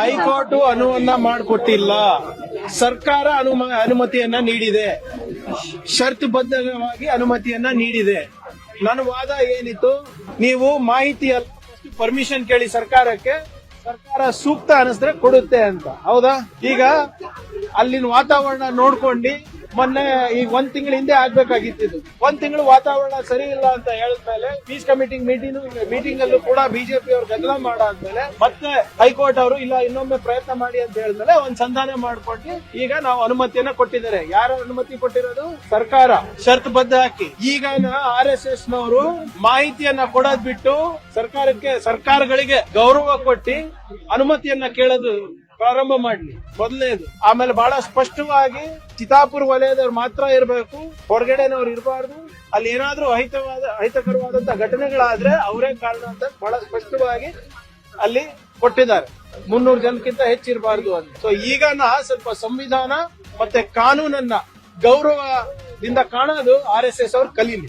High court ಅನುವನ್ನ ಮಾಡಿಕೊಟ್ಟಿಲ್ಲ. ಸರ್ಕಾರ ಅನುಮ, ಅನುಮತಿಯನ್ನ ನೀಡಿದೆ. ಷರತ್ತುಬದ್ಧವಾಗಿ ಅನುಮತಿಯನ್ನ ನೀಡಿದೆ. ನನ್ನ ವಾದ ಏನಿತ್ತು? ನೀವು ಮಾಹಿತಿ ಪರ್ಮಿಷನ್ ಕೇಳಿ ಸರ್ಕಾರಕ್ಕೆ, ಸರ್ಕಾರ ಸೂಕ್ತ ಅನಿಸಿದ್ರೆ ಕೊಡುತ್ತೆ ಅಂತ. ಹೌದಾ? ಈಗ ಅಲ್ಲಿನ ವಾತಾವರಣ ನೋಡ್ಕೊಂಡು ಮೊನ್ನೆ ಈಗ ಒಂದ್ ತಿಂಗಳ ಹಿಂದೆ ಆಗ್ಬೇಕಾಗಿತ್ತು ಒಂದ್ ತಿಂಗಳು ವಾತಾವರಣ ಸರಿ ಇಲ್ಲ ಅಂತ ಹೇಳಿದ್ಮೇಲೆ ಪೀಸ್ ಕಮಿಟಿ ಮೀಟಿಂಗ್ ಮೀಟಿಂಗ್ ಅಲ್ಲೂ ಕೂಡ ಬಿಜೆಪಿ ಅವರು ಗದ್ದಲ ಮಾಡಾದ್ಮೇಲೆ ಮತ್ತೆ ಹೈಕೋರ್ಟ್ ಅವರು, ಇಲ್ಲ ಇನ್ನೊಮ್ಮೆ ಪ್ರಯತ್ನ ಮಾಡಿ ಅಂತ ಹೇಳಿದ್ಮೇಲೆ ಒಂದ್ ಸಂಧಾನ ಮಾಡ್ಕೊಂಡು ಈಗ ನಾವು ಅನುಮತಿಯನ್ನ ಕೊಟ್ಟಿದ್ದಾರೆ. ಯಾರು ಅನುಮತಿ ಕೊಟ್ಟಿರೋದು? ಸರ್ಕಾರ. ಷರತ್ತುಬದ್ಧ ಹಾಕಿ. ಈಗ ಆರ್ ಎಸ್ ಎಸ್ ನವರು ಮಾಹಿತಿಯನ್ನ ಕೊಡೋದ್ ಬಿಟ್ಟು ಸರ್ಕಾರಕ್ಕೆ, ಸರ್ಕಾರಗಳಿಗೆ ಗೌರವ ಕೊಟ್ಟಿ ಅನುಮತಿಯನ್ನ ಕೇಳೋದು ಪ್ರಾರಂಭ ಮಾಡಲಿ. ಮೊದಲನೇದು ಆಮೇಲೆ ಬಹಳ ಸ್ಪಷ್ಟವಾಗಿ ಚಿತಾಪುರ ವಲಯದವ್ರು ಮಾತ್ರ ಇರಬೇಕು, ಹೊರಗಡೆನವ್ರು ಇರಬಾರ್ದು, ಅಲ್ಲಿ ಏನಾದ್ರೂ ಅಹಿತವಾದ ಅಹಿತಕರವಾದಂತಹ ಘಟನೆಗಳಾದ್ರೆ ಅವರೇ ಕಾರಣ ಅಂತ ಬಹಳ ಸ್ಪಷ್ಟವಾಗಿ ಅಲ್ಲಿ ಕೊಟ್ಟಿದ್ದಾರೆ. ಮುನ್ನೂರು ಜನಕ್ಕಿಂತ ಹೆಚ್ಚಿರಬಾರ್ದು ಅಂತ ಸೊ ಈಗ ನಾ ಸ್ವಲ್ಪ ಸಂವಿಧಾನ ಮತ್ತೆ ಕಾನೂನನ್ನ ಗೌರವದಿಂದ ಕಾಣೋದು ಆರ್ ಎಸ್ ಎಸ್ ಅವ್ರು ಕಲೀಲಿ.